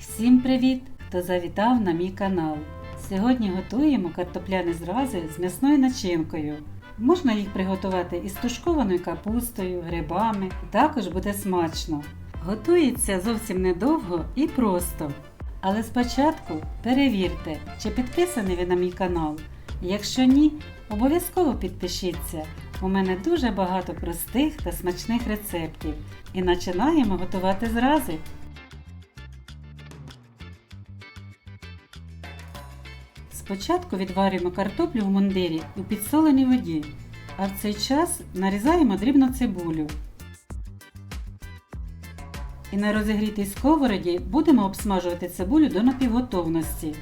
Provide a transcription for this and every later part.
Всім привіт, хто завітав на мій канал. Сьогодні готуємо картопляні зрази з м'ясною начинкою. Можна їх приготувати із тушкованою капустою, грибами, також буде смачно. Готується зовсім недовго і просто. Але спочатку перевірте, чи підписаний ви на мій канал. Якщо ні, обов'язково підпишіться. У мене дуже багато простих та смачних рецептів. І починаємо готувати зрази. Спочатку відварюємо картоплю в мундирі у підсоленій воді, а в цей час нарізаємо дрібно цибулю. І на розігрітій сковороді будемо обсмажувати цибулю до напівготовності.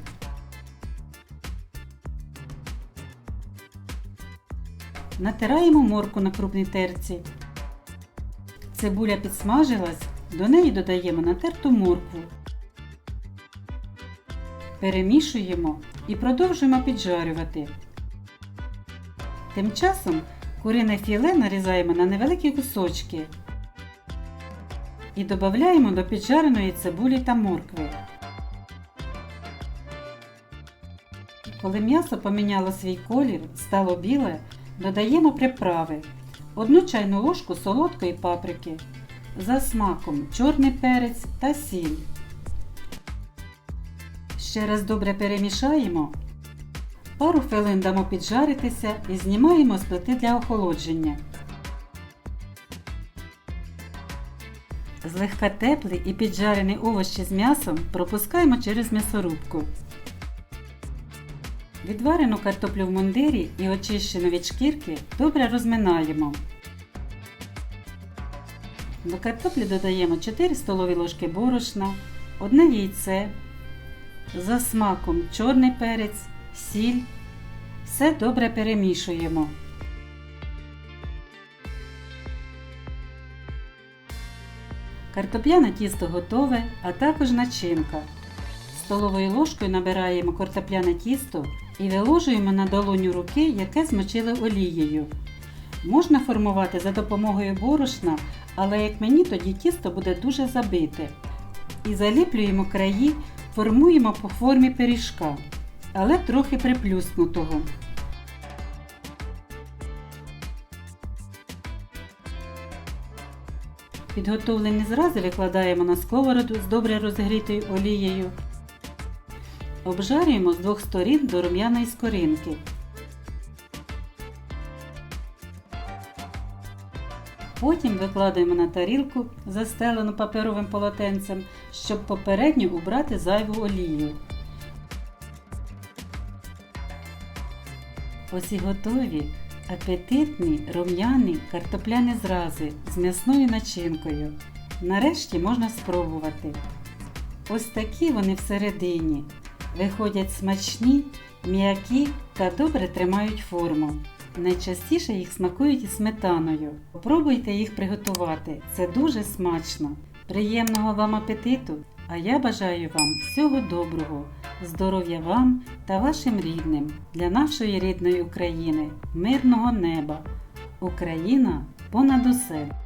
Натираємо морку на крупній терці. Цибуля підсмажилась, до неї додаємо натерту моркву. Перемішуємо і продовжуємо піджарювати. Тим часом курине філе нарізаємо на невеликі кусочки і додаємо до піджареної цибулі та моркви. Коли м'ясо поміняло свій колір, стало біле, додаємо приправи. Одну чайну ложку солодкої паприки, за смаком чорний перець та сіль. Ще раз добре перемішаємо. Пару хвилин дамо піджаритися і знімаємо з плити для охолодження. Злегка теплі і піджарені овочі з м'ясом пропускаємо через м'ясорубку. Відварену картоплю в мундирі і очищену від шкірки добре розминаємо. До картоплі додаємо 4 столові ложки борошна, одне яйце, за смаком чорний перець, сіль. Все добре перемішуємо. Картопляне тісто готове, а також начинка. Столовою ложкою набираємо картопляне тісто і виложуємо на долоню руки, яке змочили олією. Можна формувати за допомогою борошна, але як мені тоді тісто буде дуже забите. І заліплюємо краї, формуємо по формі пиріжка, але трохи приплюснутого. Підготовлені зрази викладаємо на сковороду з добре розгрітою олією. Обжарюємо з двох сторін до рум'яної скоринки. Потім викладаємо на тарілку, застелену паперовим полотенцем, щоб попередньо убрати зайву олію. Ось і готові апетитні рум'яні картопляні зрази з м'ясною начинкою. Нарешті можна спробувати. Ось такі вони всередині. Виходять смачні, м'які та добре тримають форму. Найчастіше їх смакують із сметаною. Попробуйте їх приготувати, це дуже смачно. Приємного вам апетиту! А я бажаю вам всього доброго, здоров'я вам та вашим рідним, для нашої рідної України, мирного неба. Україна понад усе!